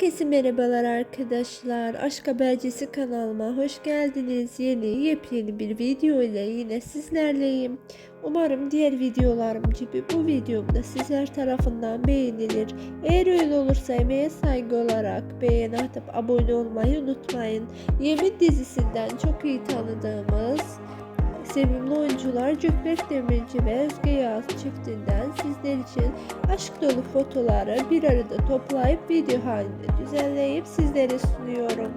Herkese merhabalar arkadaşlar. Aşk Habercisi kanalıma hoş geldiniz. Yeni yepyeni bir video ile yine sizlerleyim. Umarım diğer videolarım gibi bu videom da sizler tarafından beğenilir. Eğer öyle olursa emeğe saygı olarak beğen atıp abone olmayı unutmayın. Yemin dizisinden çok iyi tanıdığımız sevimli oyuncular Cökbert Demirci ve Özge Yağız çiftinden sizler için aşk dolu fotoları bir arada toplayıp video halinde düzenleyip sizlere sunuyorum.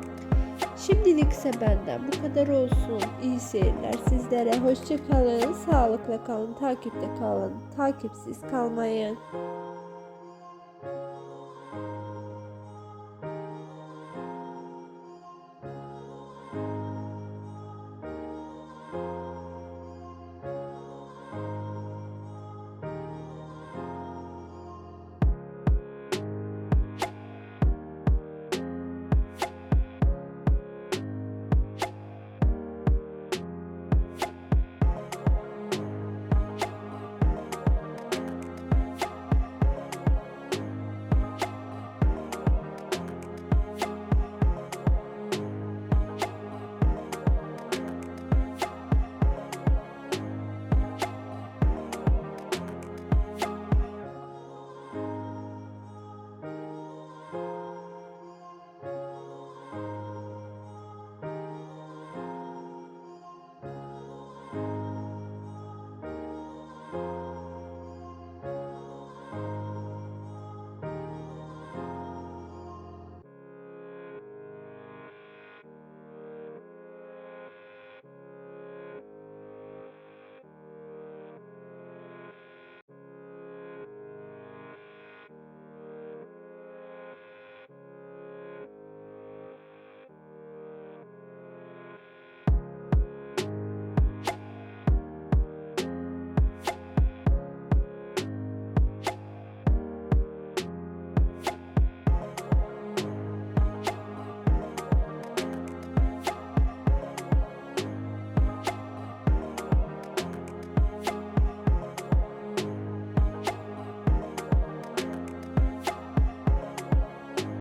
Şimdilik ise benden bu kadar olsun. İyi seyirler sizlere. Hoşça kalın, sağlıkla kalın, takipte kalın, takipsiz kalmayın.